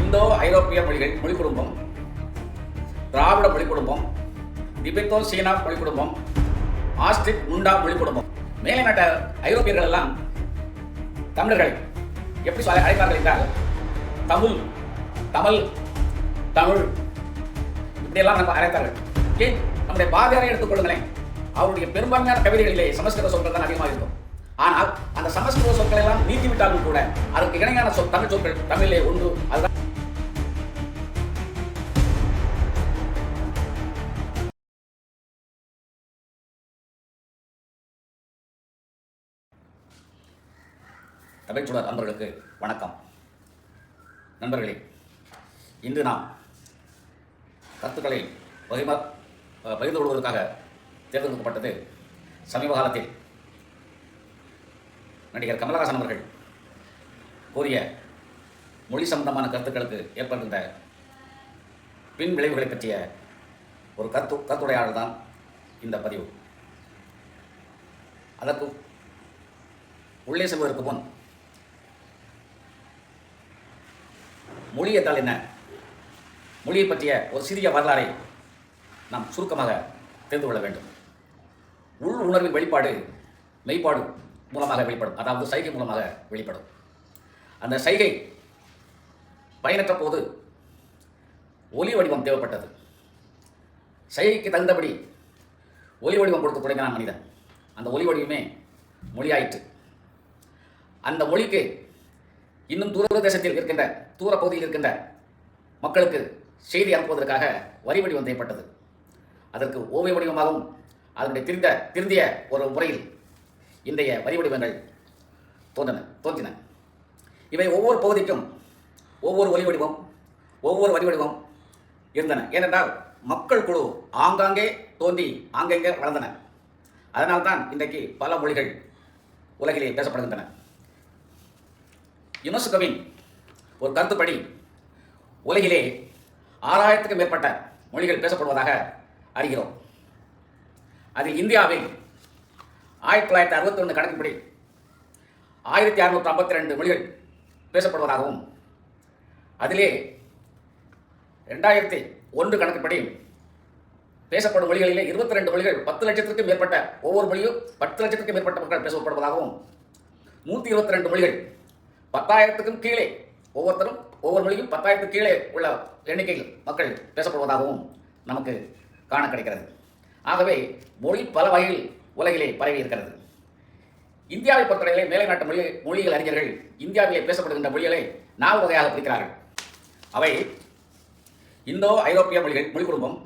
இந்தோ ஐரோப்பிய மொழிகள் மொழி குடும்பம் திராவிட மொழி குடும்பம் திபெத்தோ சீனா மொழி குடும்பம் ஆஸ்ட்ரிக் முண்டா மொழி குடும்பம். மேலே நாட்ட ஐரோப்பியர்கள் எல்லாம் தமிழர்களை எப்படி சொல்ல அழைப்பார்கள் என்றால் தமிழ் தமிழ் தமிழ் இப்படியெல்லாம் நம்ம அழைத்தார்கள். ஏன் நம்முடைய பாரதியாரை எடுத்துக்கொள்ளுங்களேன் அவருடைய பெரும்பான்மையான கவிதைகளிலே சமஸ்கிருத சொற்கள் தான் அதிகமாக இருக்கும். ஆனால் அந்த சமஸ்கிருத சொற்களை எல்லாம் நீக்கிவிட்டாலும் கூட அதற்கு இணையான சொல் தமிழ் சொற்கள் தமிழிலே உண்டு. அதுதான் தமிழ்ச்சுடர் நண்பர்களுக்கு வணக்கம். நண்பர்களே இன்று நாம் கருத்துக்களை பகிர்ம பகிர்ந்து கொள்வதற்காக தேர்ந்தெடுக்கப்பட்டது சமீப காலத்தில் நடிகர் கமலஹாசன் அவர்கள் கூறிய மொழி சம்பந்தமான கருத்துக்களுக்கு ஏற்பட்டிருந்த பின் விளைவுகளை பற்றிய ஒரு கருத்து கருத்துடையாளர் தான் இந்த பதிவு. அதற்கு உள்ளே செல்வதற்கு முன் மொழி என்றால் என்ன? மொழியை பற்றிய ஒரு சிறிய வரலாறை நாம் சுருக்கமாக தெரிந்து கொள்ள வேண்டும். உள் உணர்வின் வெளிப்பாடு மெய்ப்பாடு மூலமாக வெளிப்படும். அதாவது சைகை மூலமாக வெளிப்படும். அந்த சைகை பயனற்ற போது ஒலி வடிவம் தேவைப்பட்டது. சைகைக்கு தகுந்தபடி ஒலி வடிவம் கொடுத்து தொடங்கினான் மனிதன். அந்த ஒலி வடிவமே மொழியாயிற்று. அந்த மொழிக்கு இன்னும் தூர தேசத்தில் இருக்கின்ற தூர பகுதியில் இருக்கின்ற மக்களுக்கு செய்தி அனுப்புவதற்காக வரி வடிவம் செய்யப்பட்டது அதற்கு ஓவிய வடிவமாகவும் அதனுடைய திருந்த திருந்திய ஒரு முறையில் இன்றைய வரி வடிவங்கள் தோன்றன தோன்றின. இவை ஒவ்வொரு பகுதிக்கும் ஒவ்வொரு ஒலி வடிவம் ஒவ்வொரு வரி வடிவம் இருந்தன. ஏனென்றால் மக்கள் குழு ஆங்காங்கே தோன்றி ஆங்கங்கே வளர்ந்தன. அதனால்தான் இன்றைக்கு பல மொழிகள் உலகிலே பேசப்படுகின்றன. யுனெஸ்கோவின் ஒரு கருத்துப்படி உலகிலே ஆறாயிரத்துக்கும் மேற்பட்ட மொழிகள் பேசப்படுவதாக அறிகிறோம். அதில் இந்தியாவில் ஆயிரத்தி தொள்ளாயிரத்தி அறுபத்தி ஒன்று கணக்குப்படி ஆயிரத்தி அறுநூற்றி ஐம்பத்தி ரெண்டு மொழிகள் பேசப்படுவதாகவும் அதிலே ரெண்டாயிரத்தி ஒன்று கணக்குப்படி பேசப்படும் மொழிகளிலே இருபத்தி ரெண்டு மொழிகள் பத்து லட்சத்திற்கும் மேற்பட்ட ஒவ்வொரு மொழியும் பத்து லட்சத்திற்கும் மேற்பட்ட மக்கள் பேசப்படுவதாகவும் நூற்றி இருபத்தி ரெண்டு மொழிகள் பத்தாயிரத்துக்கும் கீழே ஒவ்வொருத்தரும் ஒவ்வொரு மொழியும் பத்தாயிரத்துக்கு கீழே உள்ள எண்ணிக்கையில் மக்கள் பேசப்படுவதாகவும் நமக்கு காண கிடைக்கிறது ஆகவே மொழி பல வகையில் உலகிலே பரவி இருக்கிறது. இந்தியாவை பொறுத்தவரையிலே மேலை நாட்டு மொழி மொழிகள் அறிஞர்கள் இந்தியாவிலே பேசப்படுகின்ற மொழிகளை நாலு வகையாக பிரிக்கிறார்கள். அவை இந்தோ ஐரோப்பிய மொழிகள் மொழி குடும்பம்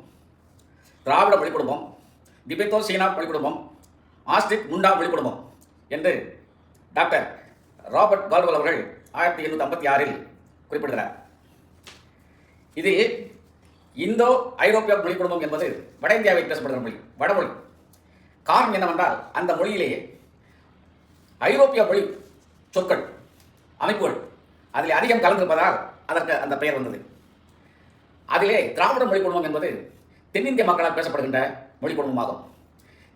திராவிட மொழி குடும்பம் திபெத்தோ சீனா மொழி குடும்பம் ஆஸ்ட்ரிக் முண்டா மொழி குடும்பம் என்று டாக்டர் ராபர்ட் கால்வல் அவர்கள் ஆயிரத்தி எண்ணூற்றி ஐம்பத்தி ஆறில் குறிப்பிடுகிறார். இதில் இந்தோ ஐரோப்பிய மொழி குடும்பம் என்பது வட இந்தியாவில் பேசப்படுகிற மொழி வடமொழி. காரணம் என்னவென்றால் அந்த மொழியிலேயே ஐரோப்பிய மொழி சொற்கள் அமைப்புகள் அதில் அதிகம் கலந்திருப்பதால் அதற்கு அந்த பெயர் வந்தது. அதிலே திராவிட மொழி குடும்பம் என்பது தென்னிந்திய மக்களால் பேசப்படுகின்ற மொழி குடும்பமாகும்.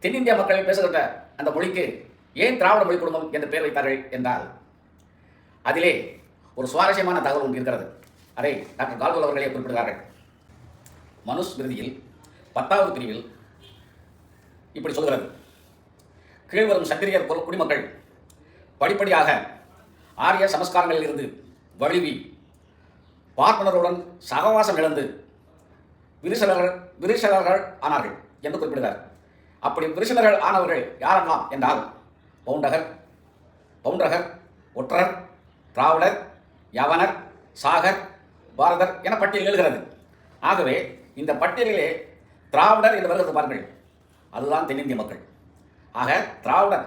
தென்னிந்திய மக்கள் பேசுகின்ற அந்த மொழிக்கு ஏன் திராவிட மொழி குடும்பம் என்று பெயர் வைத்தார்கள் என்றால் அதிலே ஒரு சுவாரஸ்யமான தகவல் ஒன்று இருக்கிறது. அதை டாக்டர் கால்வல் அவர்களே குறிப்பிடுகிறார்கள். மனுஸ்மிருதியில் பத்தாவது பிரிவில் இப்படி சொல்கிறது. கீழ்வரும் சத்திரியர் குடிமக்கள் படிப்படியாக ஆரிய சமஸ்காரங்களில் இருந்து வழுவி பார்ப்பனருடன் சகவாசம் இழந்து விரிசலர்கள் விரிசலர்கள் ஆனார்கள் என்று குறிப்பிடுகிறார். அப்படி விரிசலர்கள் ஆனவர்கள் யாரெல்லாம் என்றால் பவுண்டகர் பவுண்டகர் ஒற்றர் திராவிடர் யவனர் சாகர் பாரதர் என பட்டியல் எழுகிறது. ஆகவே இந்த பட்டியலிலே திராவிடர் என்று வருகிறது பாருங்கள். அதுதான் தென்னிந்திய மக்கள். ஆக திராவிடர்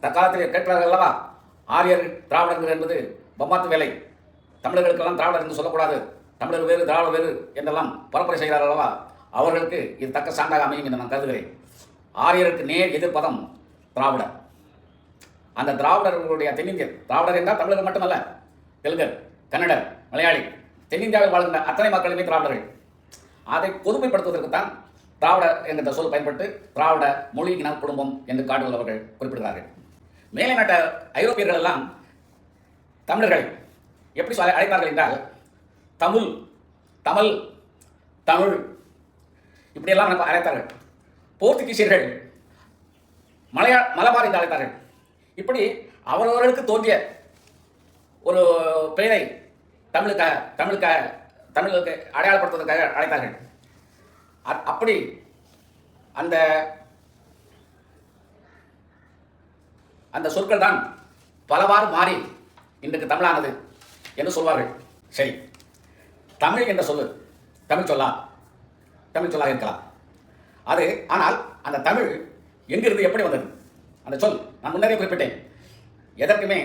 தற்காலத்தில் கேட்கிறார்கள் அல்லவா? ஆரியர் திராவிடர்கள் என்பது பொம்மாத்து வேலை. தமிழர்களுக்கெல்லாம் திராவிடர் என்று சொல்லக்கூடாது. தமிழர் வேறு திராவிடர் வேறு என்றெல்லாம் பரப்புரை செய்கிறார்கள் அல்லவா? அவர்களுக்கு இது தக்க சான்றாக அமையும் என்று நான் கருதுகிறேன். ஆரியருக்கு நேர் எதிர்ப்பதம் திராவிடர். அந்த திராவிடர்களுடைய தென்னிந்தியர். திராவிடர் என்றால் தமிழர்கள் மட்டுமல்ல. தெலுங்கர் கன்னடர் மலையாளி தென்னிந்தியாவில் வாழ்கின்ற அத்தனை மக்களுமே திராவிடர்கள். அதை பொதுமைப்படுத்துவதற்கு தான் திராவிட என்கின்ற சொல் பயன்பட்டு திராவிட மொழி இன குடும்பம் என்று காடுகள் அவர்கள் குறிப்பிடுகிறார்கள். மேலை நாட்ட ஐரோப்பியர்கள் எல்லாம் தமிழர்களை எப்படி சொல்ல அழைப்பார்கள் என்றால் தமிழ் தமிழ் தமிழ் இப்படியெல்லாம் அழைத்தார்கள். போர்த்துகீசியர்கள் மலையா மலபார் என்று அழைத்தார்கள். இப்படி அவரவர்களுக்கு தோன்றிய ஒரு பெயரை தமிழுக்காக தமிழுக்காக தமிழுக்கு அடையாளப்படுத்துவதற்காக அழைத்தார்கள். அப்படி அந்த அந்த சொற்கள் தான் பலவாறு மாறி இன்றைக்கு தமிழானது என்று சொல்வார்கள். சரி. தமிழ் என்ற சொல்லு தமிழ் சொல்லா தமிழ் சொல்லாக இருக்கலாம். அது ஆனால் அந்த தமிழ் எங்கிருந்து எப்படி வந்தது? அந்த சொல் நான் முன்னரே குறிப்பிட்டேன். எதற்குமே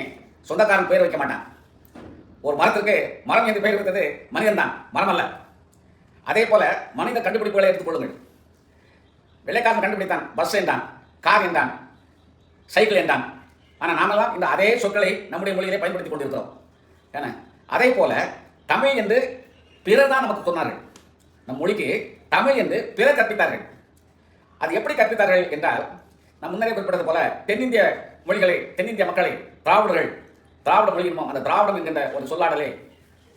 சொந்தக்காரன் பெயர் வைக்க மாட்டான். ஒரு மரத்திற்கு மரம் என்று பெயர் வைத்தது மனிதன் தான் மரம் அல்ல. அதே போல மனித கண்டுபிடிப்புகளை எடுத்துக்கொள்ளுங்கள் வெள்ளைக்காரன் கண்டுபிடித்தான் பஸ் என்றான் கார் என்றான் சைக்கிள் என்றான். ஆனால் நாமெல்லாம் இந்த அதே சொற்களை நம்முடைய மொழியிலே பயன்படுத்திக் கொண்டிருக்கிறோம். ஏன்னா அதே போல தமிழ் என்று பிறர் தான் நமக்கு சொன்னார்கள். நம் மொழிக்கு தமிழ் என்று பிறர் கற்பித்தார்கள். அது எப்படி கற்பித்தார்கள் என்றால் நான் முன்னரே குறிப்பிட்டது போல தென்னிந்திய மொழிகளை தென்னிந்திய மக்களை திராவிடர்கள் திராவிட மொழி அந்த திராவிடம் என்கின்ற ஒரு சொல்லாடலை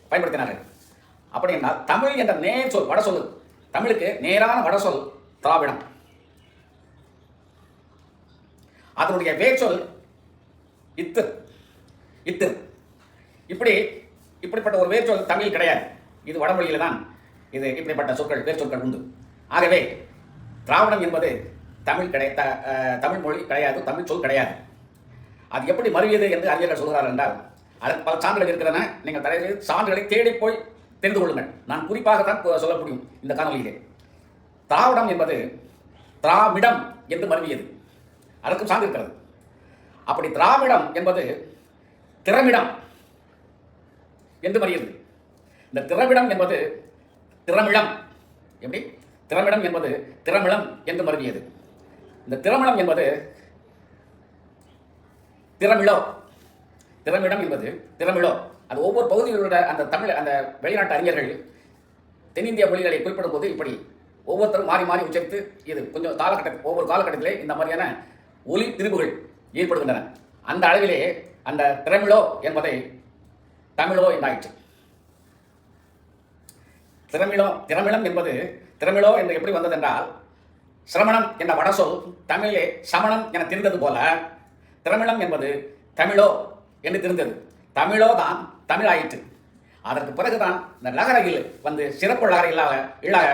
பயன்படுத்தினார்கள். அப்படி என்றால் தமிழ் என்ற நேர் சொல் வட சொல் தமிழுக்கு நேரான வட சொல் திராவிடம். அதனுடைய வேச்சொல் இத்து இத்து. இப்படி இப்படிப்பட்ட ஒரு வேர்ச்சொல் தமிழ் கிடையாது. இது வடமொழியில தான் இது இப்படிப்பட்ட சொற்கள் வேர்ச்சொற்கள் உண்டு. ஆகவே திராவிடம் என்பது தமிழ் கிடை த- தமிழ் மொழி கிடையாது தமிழ் சொல் கிடையாது. அது எப்படி மருவியது என்று அறிஞர்கள் சொல்கிறார்கள் என்றால் அதற்கு பல சான்றுகள் இருக்கிறன. நீங்கள் தயவு சான்றுகளை தேடி போய் தெரிந்து கொள்ளுங்கள். நான் குறிப்பாகத்தான் தான் சொல்ல முடியும் இந்த காணொலியிலே திராவிடம் என்பது திராவிடம் என்று மருவியது அதற்கும் சான்று இருக்கிறது. அப்படி திராவிடம் என்பது திறமிடம் என்று மறியது இந்த திறமிடம் என்பது திறமிடம் எப்படி? திறமிடம் என்பது திறமிடம் என்று மருவியது இந்த திருமணம் என்பது திறமிழோ திறமிடம் என்பது திறமிழோ அது ஒவ்வொரு பகுதிகளோட அந்த தமிழ் அந்த வெளிநாட்டு அறிஞர்கள் தென்னிந்திய மொழிகளை குறிப்பிடும் போது இப்படி ஒவ்வொருத்தரும் மாறி மாறி உச்சரித்து இது கொஞ்சம் காலகட்டத்தில் ஒவ்வொரு காலகட்டத்திலே இந்த மாதிரியான ஒலி திரிபுகள் ஏற்படுகின்றன. அந்த அளவிலே அந்த திறமிழோ என்பதை தமிழோ என்றாயிற்று திறமிழோ திறமிழம் என்பது திறமிழோ என்று எப்படி வந்தது என்றால் சிரமணம் என்ற வடசொல் தமிழே சமணம் என தெரிந்தது போல திரமிழம் என்பது தமிழோ என்று தெரிந்தது. தமிழோ தான் தமிழ் ஆயிற்று அதற்கு பிறகுதான் இந்த லகரையில் வந்து சிறப்பு லகர இல்லாத இல்லாத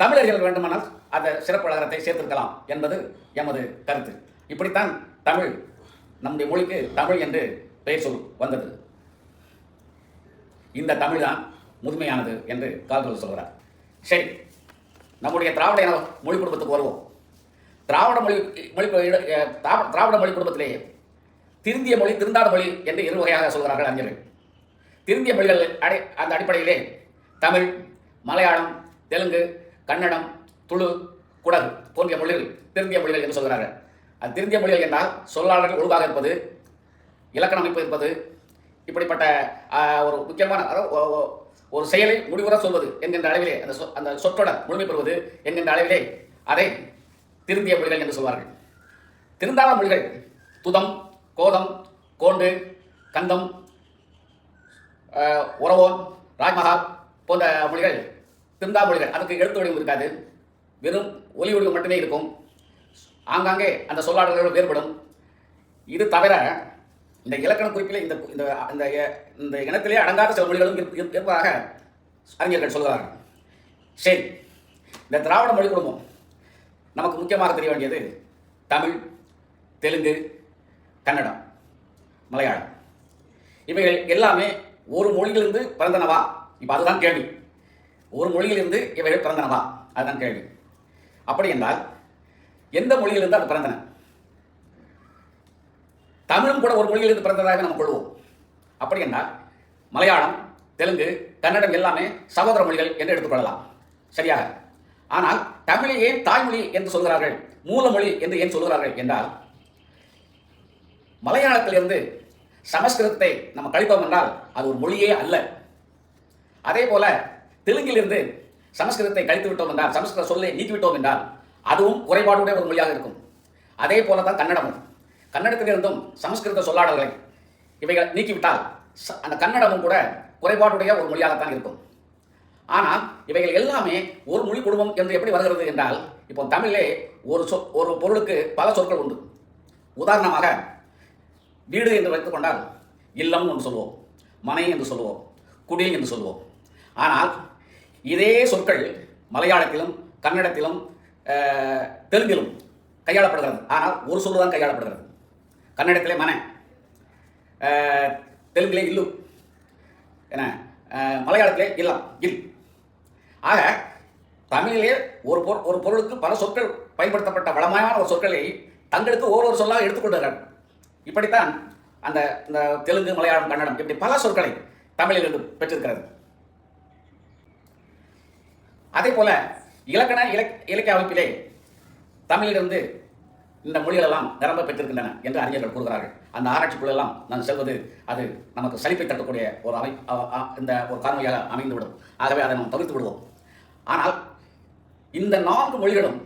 தமிழர்கள் வேண்டுமானால் அந்த சிறப்பு லகரத்தை சேர்த்திருக்கலாம் என்பது எமது கருத்து. இப்படித்தான் தமிழ் நம்முடைய மொழிக்கு தமிழ் என்று பெயர் சொல் வந்தது. இந்த தமிழ் தான் முதுமையானது என்று கால்கள் சொல்கிறார். சரி நம்முடைய திராவிட இன மொழி குடும்பத்துக்கு வருவோம். திராவிட மொழி மொழி திராவிட மொழி குடும்பத்திலே திருந்திய மொழி திருந்தாத மொழி என்று இரு வகையாக சொல்கிறார்கள் அறிஞர்கள். திருந்திய மொழிகள் அடை அந்த அடிப்படையிலே தமிழ் மலையாளம் தெலுங்கு கன்னடம் துளு குடகு போன்ற மொழிகள் திருந்திய மொழிகள் என்று சொல்கிறார்கள். அது திருந்திய மொழிகள் என்றால் சொல்லாளர்கள் ஒழுங்காக இருப்பது இலக்கண அமைப்பு இருப்பது இப்படிப்பட்ட ஒரு முக்கியமான ஒரு செயலை முடிவுற சொல்வது என்கின்ற அளவிலே அந்த சொ- அந்த சொற்றொடர் முழுமை பெறுவது என்கின்ற அளவிலே அதை திருந்திய மொழிகள் என்று சொல்வார்கள். திருந்தாத மொழிகள் துதம் கோதம் கோண்டு கந்தம் உறவோன் ராஜ்மஹால் போன்ற மொழிகள் திருந்தா மொழிகள் அதுக்கு எழுத்து வடிவம் இருக்காது. வெறும் ஒலி வடிவம் மட்டுமே இருக்கும். ஆங்காங்கே அந்த சொல்லாடல்கள் வேறுபடும். இது தவிர இந்த இலக்கண குறிப்பிலே இந்த இந்த இந்த இந்த இனத்திலே அடங்காத சில மொழிகளும் இருப்பதாக அறிஞர்கள் சொல்கிறார்கள் சரி இந்த திராவிட மொழி குடும்பம் நமக்கு முக்கியமாக தெரிய வேண்டியது தமிழ் தெலுங்கு கன்னடம் மலையாளம். இவைகள் எல்லாமே ஒரு மொழியிலிருந்து பிறந்தனவா? இப்போ அதுதான் கேள்வி. ஒரு மொழியிலிருந்து இவைகள் பிறந்தனவா? அதுதான் கேள்வி. அப்படி என்றால் எந்த மொழியிலிருந்து அது பிறந்தன? தமிழும் கூட ஒரு மொழியிலிருந்து பிறந்ததாக நம்ம கொள்வோம். அப்படி என்றால் மலையாளம் தெலுங்கு கன்னடம் எல்லாமே சகோதர மொழிகள் என்று எடுத்துக்கொள்ளலாம் சரியாக? ஆனால் தமிழை ஏன் தாய்மொழி என்று சொல்கிறார்கள்? மூலமொழி என்று ஏன் சொல்கிறார்கள் என்றால் மலையாளத்திலிருந்து சமஸ்கிருதத்தை நம்ம கழிப்போம் என்றால் அது ஒரு மொழியே அல்ல. அதே போல தெலுங்கிலிருந்து சமஸ்கிருதத்தை கழித்து விட்டோம் என்றால் சமஸ்கிருத சொல்லை நீக்கிவிட்டோம் என்றால் அதுவும் குறைபாடுடைய ஒரு மொழியாக இருக்கும். அதே போல தான் கன்னடமும். கன்னடத்திலிருந்தும் சமஸ்கிருத சொல்லாடல்களை இவைகள் நீக்கிவிட்டால் அந்த கன்னடமும் கூட குறைபாடுடைய ஒரு மொழியாகத்தான் இருக்கும். ஆனால் இவைகள் எல்லாமே ஒரு மொழி குடும்பம் என்று எப்படி வருகிறது என்றால் இப்போ தமிழிலே ஒரு சொ ஒரு பொருளுக்கு பல சொற்கள் உண்டு. உதாரணமாக வீடு என்று வைத்துக்கொண்டால் இல்லம் என்று சொல்வோம் மனை என்று சொல்லுவோம் குடில் என்று சொல்லுவோம் ஆனால் இதே சொற்கள் மலையாளத்திலும் கன்னடத்திலும் தெலுங்கிலும் கையாளப்படுகிறது. ஆனால் ஒரு சொல்லு தான் கையாளப்படுகிறது. கன்னடத்திலே மன. தெலுங்கிலே இல்லு. என்ன மலையாளத்திலே இல்லம் இல். ஆக தமிழிலே ஒரு பொருள் ஒரு பொருளுக்கு பல சொற்கள் பயன்படுத்தப்பட்ட வளமையான ஒரு சொற்களை தங்களுக்கு ஓரொரு சொல்லாக எடுத்துக்கொண்டார்கள் இப்படித்தான் அந்த இந்த தெலுங்கு மலையாளம் கன்னடம் இப்படி பல சொற்களை தமிழிலிருந்து பெற்றிருக்கிறது. அதே போல இலக்கண இலக் இலக்கிய அமைப்பிலே தமிழிலிருந்து இந்த மொழிகளெல்லாம் நிரம்ப பெற்றிருக்கின்றன என்று அறிஞர்கள் கூறுகிறார்கள். அந்த ஆராய்ச்சிக்குள்ளெல்லாம் நான் செல்வது அது நமக்கு சலிப்பை தட்டக்கூடிய ஒரு அமை இந்த ஒரு காரணியாக அமைந்துவிடும். ஆகவே அதை நாம் தவிர்த்து விடுவோம். ஆனால் இந்த நான்கு மொழிகளும்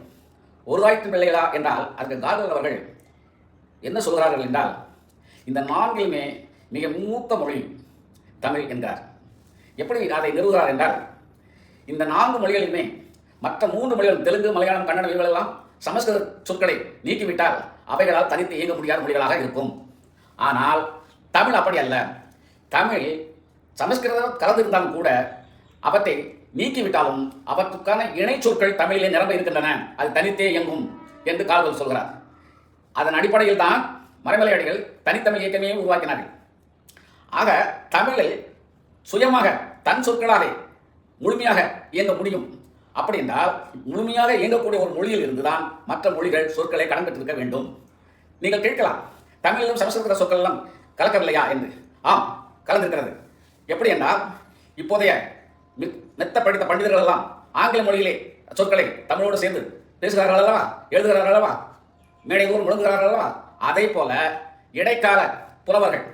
ஒரு தாய்த்து பிள்ளைகளா என்றால் அதுக்கு கார்கல் அவர்கள் என்ன சொல்கிறார்கள் என்றால் இந்த நான்கிலுமே மிக மூத்த மொழி தமிழ் என்கிறார் எப்படி அதை நிறுவுகிறார் என்றால் இந்த நான்கு மொழிகளிலுமே மற்ற மூன்று மொழிகள் தெலுங்கு மலையாளம் கன்னடம் மொழிகளெல்லாம் சமஸ்கிருத சொற்களை நீக்கிவிட்டால் அவைகளால் தனித்து இயங்க முடியாத மொழிகளாக இருக்கும். ஆனால் தமிழ் அப்படி அல்ல. தமிழ் சமஸ்கிருதம் கலந்திருந்தாலும் கூட அவற்றை நீக்கிவிட்டாலும் அவற்றுக்கான இணை சொற்கள் தமிழிலே நிரம்ப இருக்கின்றன. அது தனித்தே இயங்கும் என்று கால்வல் சொல்கிறார். அதன் அடிப்படையில் தான் மறைமலையடிகள் தனித்தமிழ் இயக்கமே உருவாக்கினார்கள். ஆக தமிழில் சுயமாக தன் சொற்களாலே முழுமையாக இயங்க முடியும். அப்படி என்றால் முழுமையாக இயங்கக்கூடிய ஒரு மொழியில் இருந்துதான் மற்ற மொழிகள் சொற்களை கடன் பெற்றிருக்க வேண்டும். நீங்கள் கேட்கலாம் தமிழிலும் சமஸ்கிருத சொற்கள் எல்லாம் கலக்கவில்லையா என்று. ஆம் கலந்திருக்கிறது. எப்படி என்றால் இப்போதைய மெத்த படித்த பண்டிதர்கள் எல்லாம் ஆங்கில மொழியிலே சொற்களை தமிழோடு சேர்ந்து பேசுகிறார்கள் அல்லவா எழுதுகிறார்கள் அல்லவா மேடை ஊர் முழங்குகிறார்கள் அல்லவா? அதே போல இடைக்கால புலவர்கள்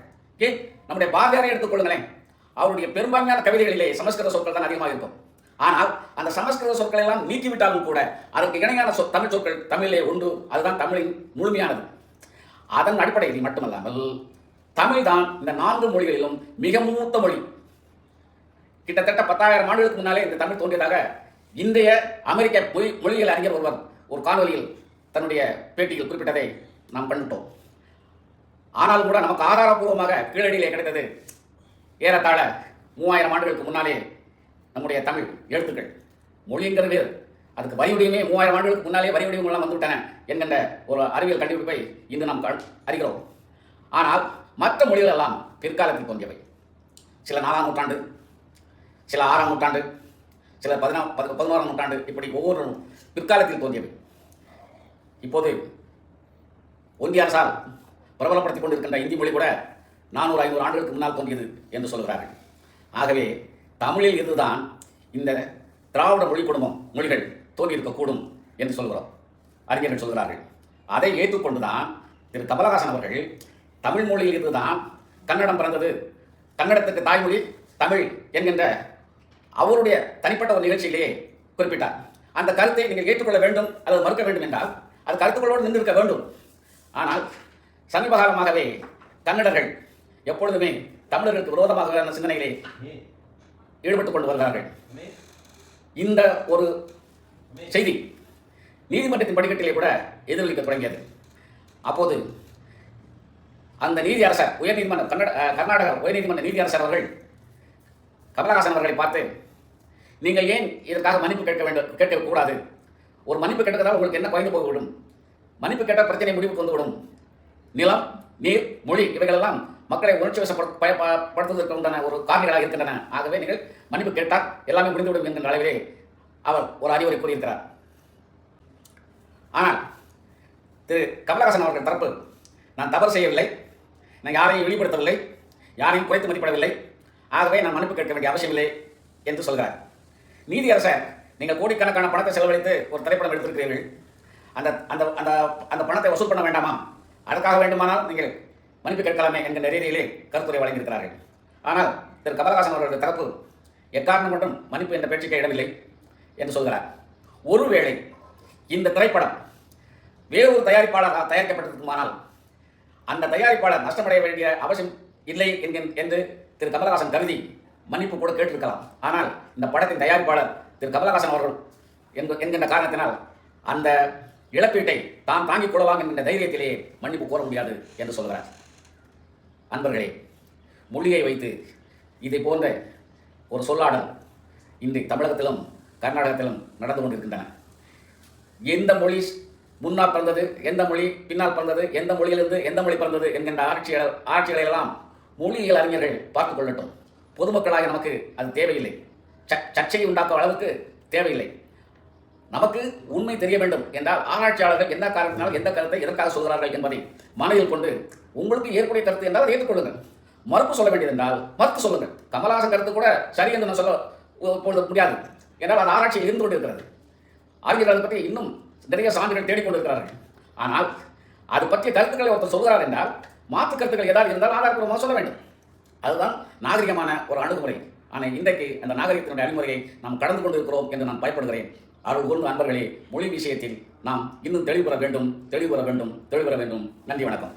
ஏன் நம்முடைய பாரதியாரை எடுத்துக்கொள்ளுங்களேன் அவருடைய பெரும்பான்மையான கவிதைகளிலே சமஸ்கிருத சொற்கள் தான் அதிகமாக இருக்கும். ஆனால் அந்த சமஸ்கிருத சொற்களை எல்லாம் நீக்கிவிட்டாலும் கூட அதற்கு இணையான சொ தமிழ் சொற்கள் தமிழிலே உண்டு. அதுதான் தமிழின் முழுமையானது. அதன் அடிப்படையில் மட்டுமல்லாமல் தமிழ் தான் இந்த நான்கு மொழிகளிலும் மிக மூத்த மொழி. கிட்டத்தட்ட பத்தாயிரம் ஆண்டுகளுக்கு முன்னாலே இந்த தமிழ் தோன்றியதாக இன்றைய அமெரிக்க மொழி மொழிகள் அறிஞர் ஒருவர் ஒரு காணொலியில் தன்னுடைய பேட்டியில் குறிப்பிட்டதை நாம் பண்ணிட்டோம் ஆனாலும் கூட நமக்கு ஆதாரபூர்வமாக கீழடியிலே கிடைத்தது ஏறத்தாழ மூவாயிரம் ஆண்டுகளுக்கு முன்னாலே நம்முடைய தமிழ் எழுத்துக்கள் மொழிங்கிறது வேறு. அதுக்கு வரியுடையுமே மூவாயிரம் ஆண்டுகளுக்கு முன்னாலே வரியுடையும் எல்லாம் வந்துவிட்டன என்கின்ற ஒரு அறிவியல் கண்டுபிடிப்பை இன்று நாம் கண் அறிகிறோம். ஆனால் மற்ற மொழிகள் எல்லாம் பிற்காலத்தில் தோன்றியவை. சில நாலாம் நூற்றாண்டு சில ஆறாம் நூற்றாண்டு சில பதினா பதி பதினோராம் நூற்றாண்டு இப்படி ஒவ்வொரு பிற்காலத்தில் தோன்றியவை. இப்போது ஒன்றிய அரசால் பிரபலப்படுத்திக் கொண்டிருக்கின்ற இந்தி மொழி கூட நானூறு ஐநூறு ஆண்டுகளுக்கு முன்னால் தோன்றியது என்று சொல்கிறார்கள். ஆகவே தமிழில் இருந்துதான் இந்த திராவிட மொழி குடும்பம் மொழிகள் தோன்றியிருக்கக்கூடும் என்று சொல்கிறோம். அறிஞர்கள் சொல்கிறார்கள். அதை ஏற்றுக்கொண்டுதான் திரு. கமலஹாசன் அவர்கள் தமிழ் மொழியில் இருந்துதான் கன்னடம் பிறந்தது. கன்னடத்துக்கு தாய்மொழி தமிழ் என்கின்ற அவருடைய தனிப்பட்ட ஒரு நிகழ்ச்சியிலேயே குறிப்பிட்டார். அந்த கருத்தை நீங்கள் ஏற்றுக்கொள்ள வேண்டும் அல்லது மறுக்க வேண்டும் என்றால் அது கருத்துக்களோடு நின்றிருக்க வேண்டும். ஆனால் சமீப காலமாகவே கன்னடர்கள் எப்பொழுதுமே தமிழர்களுக்கு விரோதமாக சிந்தனைகளே ஈடுபட்டுக் கொண்டு வருகிறார்கள் இந்த ஒரு செய்தி நீதிமன்றத்தின் படிக்கட்டிலே கூட எதிரொலிக்க தொடங்கியது. அப்போது அந்த நீதி அரசர் உயர்நீதிமன்ற கன்னட கர்நாடக உயர்நீதிமன்ற நீதி அரசர் அவர்கள் கமலஹாசன் அவர்களை பார்த்து நீங்கள் ஏன் இதற்காக மன்னிப்பு கேட்க வேண்டும் கேட்கக்கூடாது ஒரு மன்னிப்பு கேட்டதால் உங்களுக்கு என்ன குறைந்து போய்விடும் மன்னிப்பு கேட்டால் பிரச்சனை முடிவுக்கு வந்துவிடும். நிலம் நீர் மொழி இவைகளெல்லாம் மக்களை உணர்ச்சி வசப்படுத்துவதற்கு உண்டான ஒரு காரணிகளாக இருக்கின்றன. ஆகவே நீங்கள் மன்னிப்பு கேட்டால் எல்லாமே முடிந்துவிடும் என்கின்ற அளவிலே அவர் ஒரு அறிவுரை கூறியிருக்கிறார். ஆனால் திரு கமலஹாசன் அவர்கள் தரப்பு நான் தவறு செய்யவில்லை. நான் யாரையும் வெளிப்படுத்தவில்லை யாரையும் குறைத்து மதிப்பிடவில்லை. ஆகவே நான் மன்னிப்பு கேட்க வேண்டிய அவசியமில்லை என்று சொல்கிறார். நீதி அரசர் நீங்கள் கோடிக்கணக்கான பணத்தை செலவழித்து ஒரு திரைப்படம் எடுத்திருக்கிறீர்கள். அந்த அந்த அந்த அந்த பணத்தை வசூல் பண்ண வேண்டாமா? அதற்காக வேண்டுமானால் நீங்கள் மன்னிப்பு கேட்கலாமே என்கின்ற ரீதியிலே கருத்துரை வழங்கியிருக்கிறார்கள். ஆனால் திரு கமலஹாசன் அவர்களுடைய தரப்பு எக்காரணம் கொண்டும் மன்னிப்பு என்ற பேச்சுக்கே இடமில்லை என்று சொல்கிறார். ஒருவேளை இந்த திரைப்படம் வேறொரு தயாரிப்பாளராக தயாரிக்கப்பட்டிருக்குமானால் அந்த தயாரிப்பாளர் நஷ்டமடைய வேண்டிய அவசியம் இல்லை என்று திரு கமலஹாசன் கருதி மன்னிப்பு கூட கேட்டிருக்கலாம். ஆனால் இந்த படத்தின் தயாரிப்பாளர் திரு கமலஹாசன் அவர்கள் என்கின்ற காரணத்தினால் அந்த இழப்பீட்டை தான் தாங்கிக் கொள்ளவாங்க என்கின்ற தைரியத்திலே மன்னிப்பு கோர முடியாது என்று சொல்கிறார். அன்பர்களே மொழியை வைத்து இதை போன்ற ஒரு சொல்லாடல் இன்று தமிழகத்திலும் கர்நாடகத்திலும் நடந்து கொண்டிருக்கின்றன. எந்த மொழி முன்னால் பிறந்தது எந்த மொழி பின்னால் பிறந்தது எந்த மொழியிலிருந்து எந்த மொழி பிறந்தது என்கின்ற ஆட்சியாளர் ஆட்சிகளை மொழியியல் அறிஞர்கள் பார்த்துக் கொள்ளட்டும். பொதுமக்களாக நமக்கு அது தேவையில்லை. ச- சர்ச்சையை உண்டாக்கும் அளவுக்கு தேவையில்லை. நமக்கு உண்மை தெரிய வேண்டும் என்றால் ஆராய்ச்சியாளர்கள் எந்த காரணத்தினால் எந்த கருத்தை எதற்காக சொல்கிறார்கள் என்பதை மனதில் கொண்டு உங்களுக்கு ஏற்புடைய கருத்து என்றால் அதை ஏற்றுக்கொள்ளுங்கள் மறுப்பு சொல்ல வேண்டியது என்றால் மறுத்து சொல்லுங்கள். கமலஹாசன் கருத்து கூட சரி என்று நான் சொல்ல இப்பொழுது முடியாது. என்றால் அது ஆராய்ச்சியில் இருந்து கொண்டிருக்கிறது. அறிஞர்கள் அதை பற்றி இன்னும் நிறைய சான்றுகள் தேடிக்கொண்டிருக்கிறார்கள். ஆனால் அது பற்றிய கருத்துக்களை ஒருத்தர் சொல்கிறார் என்றால் மாற்று கருத்துக்கள் ஏதாவது இருந்தால் ஆதாரப்பூர்வமாக சொல்ல வேண்டும். அதுதான் நாகரிகமான ஒரு அணுகுமுறை. ஆனால் இன்றைக்கு அந்த நாகரிகத்தினுடைய அணுகுமுறையை நாம் கடந்து கொண்டிருக்கிறோம் என்று நான் பயப்படுகிறேன். அருள் கூர்ந்த அன்பர்களே மொழி விஷயத்தில் நாம் இன்னும் தெளிவுற வேண்டும் தெளிவுற வேண்டும் தெளிவுற வேண்டும். நன்றி வணக்கம்.